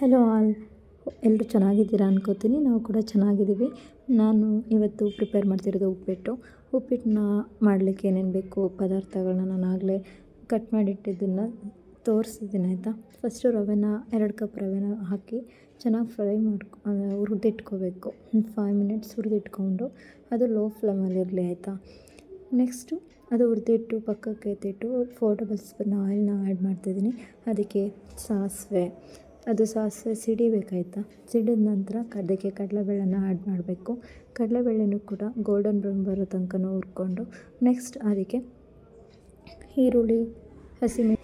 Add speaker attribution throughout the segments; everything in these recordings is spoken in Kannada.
Speaker 1: ಹಲೋ ಆಲ್ ಎಲ್ಲರೂ ಚೆನ್ನಾಗಿದ್ದೀರಾ ಅನ್ಕೋತೀನಿ. ನಾವು ಕೂಡ ಚೆನ್ನಾಗಿದ್ದೀವಿ. ನಾನು ಇವತ್ತು ಪ್ರಿಪೇರ್ ಮಾಡ್ತಿರೋದು ಉಪ್ಪಿಟ್ಟು. ಉಪ್ಪಿಟ್ಟನ್ನ ಮಾಡಲಿಕ್ಕೆ ಏನೇನು ಬೇಕು ಪದಾರ್ಥಗಳನ್ನ ನಾನು ಆಗಲೇ ಕಟ್ ಮಾಡಿಟ್ಟಿದ್ದನ್ನು ತೋರಿಸಿದ್ದೀನಿ, ಆಯಿತಾ? ಫಸ್ಟು ರವೆನ, ಎರಡು ಕಪ್ ರವೆನ ಹಾಕಿ ಚೆನ್ನಾಗಿ ಫ್ರೈ ಮಾಡ್ಕೊ ಹುರಿದಿಟ್ಕೋಬೇಕು. ಫೈವ್ ಮಿನಿಟ್ಸ್ ಹುರಿದಿಟ್ಕೊಂಡು ಅದು ಲೋ ಫ್ಲೇಮಲ್ಲಿ ಇರಲಿ, ಆಯಿತಾ? ನೆಕ್ಸ್ಟು ಅದು ಹುರಿದಿಟ್ಟು ಪಕ್ಕಕ್ಕೆ ಎತ್ತಿಟ್ಟು ಫೋರ್ ಟೇಬಲ್ ಸ್ಪೂನ್ ಆಯಿಲ್ನ ಆ್ಯಡ್ ಮಾಡ್ತಿದ್ದೀನಿ. ಅದಕ್ಕೆ ಸಾಸಿವೆ ಅದು ಸಾಸ್ ಸಿಡಿಬೇಕಾಯ್ತಾ? ಸಿಡಿದ ನಂತರ ಅದಕ್ಕೆ ಕಡಲೆಬೇಳೆನ ಆ್ಯಡ್ ಮಾಡಬೇಕು. ಕಡಲೆಬೇಳೆನೂ ಕೂಡ ಗೋಲ್ಡನ್ ಬ್ರೌನ್ ಬರೋ ತನಕ ಹುರ್ಕೊಂಡು ನೆಕ್ಸ್ಟ್ ಅದಕ್ಕೆ ಈರುಳ್ಳಿ ಹಸಿಮೆ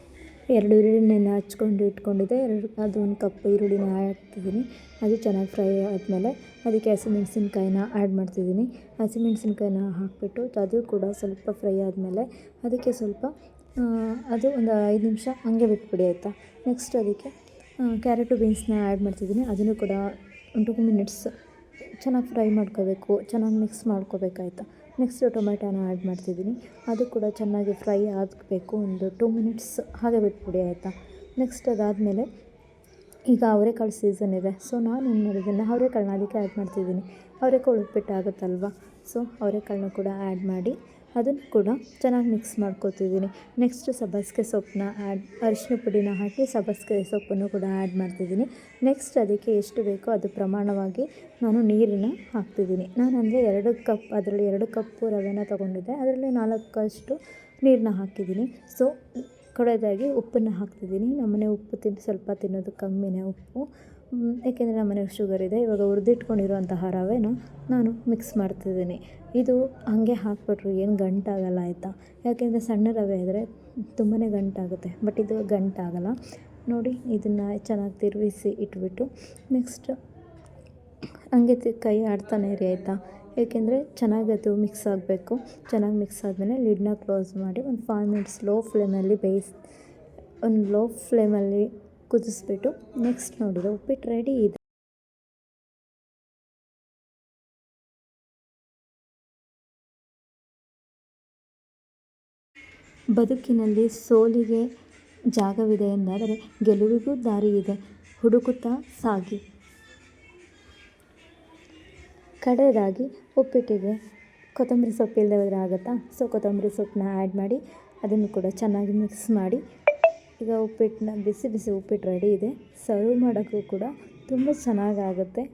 Speaker 1: ಎರಡು ಈರುಳ್ಳಿನ ಹಚ್ಕೊಂಡು ಇಟ್ಕೊಂಡಿದ್ದೆ. ಎರಡು, ಅದು ಒಂದು ಕಪ್ ಈರುಳ್ಳಿನ ಹಾಕ್ತಿದ್ದೀನಿ ಅದು ಚೆನ್ನಾಗಿ ಫ್ರೈ ಆದಮೇಲೆ ಅದಕ್ಕೆ ಹಸಿಮೆಣಸಿನ್ಕಾಯಿನ ಆ್ಯಡ್ ಮಾಡ್ತಿದ್ದೀನಿ. ಹಸಿಮೆಣ್ಸಿನ್ಕಾಯಿನ ಹಾಕಿಬಿಟ್ಟು ಅದು ಕೂಡ ಸ್ವಲ್ಪ ಫ್ರೈ ಆದಮೇಲೆ ಅದಕ್ಕೆ ಸ್ವಲ್ಪ ಅದು ಒಂದು ಐದು ನಿಮಿಷ ಹಂಗೆ ಬಿಟ್ಬಿಡಿ ಆಯಿತಾ? ನೆಕ್ಸ್ಟ್ ಅದಕ್ಕೆ ಕ್ಯಾರೆಟು ಬೀನ್ಸ್ನ ಆ್ಯಡ್ ಮಾಡ್ತಿದ್ದೀನಿ. ಅದನ್ನು ಕೂಡ ಒಂದು ಟು ಮಿನಿಟ್ಸ್ ಚೆನ್ನಾಗಿ ಫ್ರೈ ಮಾಡ್ಕೋಬೇಕು. ಚೆನ್ನಾಗಿ ಮಿಕ್ಸ್ ಮಾಡ್ಕೋಬೇಕಾಯ್ತಾ? ನೆಕ್ಸ್ಟ್ ಟೊಮೆಟೊನ ಆ್ಯಡ್ ಮಾಡ್ತಿದ್ದೀನಿ. ಅದು ಕೂಡ ಚೆನ್ನಾಗಿ ಫ್ರೈ ಆಗಬೇಕು. ಒಂದು ಟೂ ಮಿನಿಟ್ಸ್ ಹಾಗೆ ಬಿಟ್ಬಿಡಿ, ಆಯಿತಾ? ನೆಕ್ಸ್ಟ್ ಅದಾದಮೇಲೆ ಈಗ ಅವರೆಕಾಳು ಸೀಸನ್ ಇದೆ. ಸೊ ನಾನು ಏನು ಮಾಡಿದ್ದೀನಿ ಅವರೆಕಾಳನ್ನ ಅದಕ್ಕೆ ಆ್ಯಡ್ ಮಾಡ್ತಿದ್ದೀನಿ. ಅವರೆಕಾಳು ಉಪ್ಪಿಟ್ಟು ಆಗುತ್ತಲ್ವ ಸೊ ಅವರೆಕಾಳನ್ನ ಕೂಡ ಆ್ಯಡ್ ಮಾಡಿ ಅದನ್ನು ಕೂಡ ಚೆನ್ನಾಗಿ ಮಿಕ್ಸ್ ಮಾಡ್ಕೋತಿದ್ದೀನಿ. ನೆಕ್ಸ್ಟ್ ಸಬ್ಬಸ್ಗೆ ಸೊಪ್ಪನ್ನ ಆ್ಯಡ್ ಅರಿಶಿನ ಪುಡಿನ ಹಾಕಿ ಸಬ್ಬಸಿಗೆ ಸೊಪ್ಪನ್ನು ಕೂಡ ಆ್ಯಡ್ ಮಾಡ್ತಿದ್ದೀನಿ. ನೆಕ್ಸ್ಟ್ ಅದಕ್ಕೆ ಎಷ್ಟು ಬೇಕೋ ಅದು ಪ್ರಮಾಣವಾಗಿ ನಾನು ನೀರನ್ನ ಹಾಕ್ತಿದ್ದೀನಿ. ನಾನು ಅಂದರೆ ಎರಡು ಕಪ್ ಅದರಲ್ಲಿ ಎರಡು ಕಪ್ಪು ರವೆನ ತೊಗೊಂಡಿದ್ದೆ. ಅದರಲ್ಲಿ ನಾಲ್ಕಷ್ಟು ನೀರನ್ನ ಹಾಕಿದ್ದೀನಿ. ಸೊ ಕೊಡೋದಾಗಿ ಉಪ್ಪನ್ನು ಹಾಕ್ತಿದ್ದೀನಿ. ನಮ್ಮನೆ ಉಪ್ಪು ತಿಂದು ಸ್ವಲ್ಪ ತಿನ್ನೋದು ಕಮ್ಮಿನೇ ಉಪ್ಪು. ಏಕೆಂದರೆ ನಮ್ಮ ಮನೆಗೆ ಶುಗರ್ ಇದೆ. ಇವಾಗ ಹುರಿದಿಟ್ಕೊಂಡಿರುವಂತಹ ರವೆನ ನಾನು ಮಿಕ್ಸ್ ಮಾಡ್ತಿದ್ದೀನಿ. ಇದು ಹಾಗೆ ಹಾಕ್ಬಿಟ್ರು ಏನು ಗಂಟಾಗಲ್ಲ ಆಯಿತಾ? ಯಾಕೆಂದರೆ ಸಣ್ಣ ರವೆ ಇದ್ದರೆ ತುಂಬಾ ಗಂಟಾಗುತ್ತೆ. ಬಟ್ ಇದು ಗಂಟಾಗಲ್ಲ. ನೋಡಿ, ಇದನ್ನು ಚೆನ್ನಾಗಿ ತಿರುಗಿಸಿ ಇಟ್ಬಿಟ್ಟು ನೆಕ್ಸ್ಟ್ ಹಂಗೆ ಕೈ ಆಡ್ತಾನೆ ಇರಿ ಆಯಿತಾ? ಏಕೆಂದರೆ ಚೆನ್ನಾಗಿ ಅದು ಮಿಕ್ಸ್ ಆಗಬೇಕು. ಚೆನ್ನಾಗಿ ಮಿಕ್ಸ್ ಆದಮೇಲೆ ಲಿಡ್ನ ಕ್ಲೋಸ್ ಮಾಡಿ ಒಂದು ಫೈವ್ ಮಿನಿಟ್ಸ್ ಲೋ ಫ್ಲೇಮಲ್ಲಿ ಬೇಯಿಸಿ, ಒಂದು ಲೋ ಫ್ಲೇಮಲ್ಲಿ ಕುದಿಸ್ಬಿಟ್ಟು ನೆಕ್ಸ್ಟ್ ನೋಡಿದ್ರೆ ಉಪ್ಪಿಟ್ಟು ರೆಡಿ ಇದೆ. ಬದುಕಿನಲ್ಲಿ ಸೋಲಿಗೆ ಜಾಗವಿದೆ ಎಂದಾದರೆ ಗೆಲುವಿಗೂ ದಾರಿ ಇದೆ ಹುಡುಕುತ್ತಾ ಸಾಗಿ. ಕಡೆಯದಾಗಿ ಉಪ್ಪಿಟ್ಟಿಗೆ ಕೊತ್ತಂಬರಿ ಸೊಪ್ಪು ಇಲ್ಲದೆ ಹೋದರೆ ಆಗುತ್ತಾ? ಸೊ ಕೊತ್ತಂಬರಿ ಸೊಪ್ಪನ್ನ ಆ್ಯಡ್ ಮಾಡಿ ಅದನ್ನು ಕೂಡ ಚೆನ್ನಾಗಿ ಮಿಕ್ಸ್ ಮಾಡಿ. ಈಗ ಉಪ್ಪಿಟ್ಟನ್ನ ಬಿಸಿ ಬಿಸಿ ಉಪ್ಪಿಟ್ಟು ರೆಡಿ ಇದೆ. ಸರ್ವ್ ಮಾಡೋಕ್ಕೂ ಕೂಡ ತುಂಬ ಚೆನ್ನಾಗಾಗುತ್ತೆ.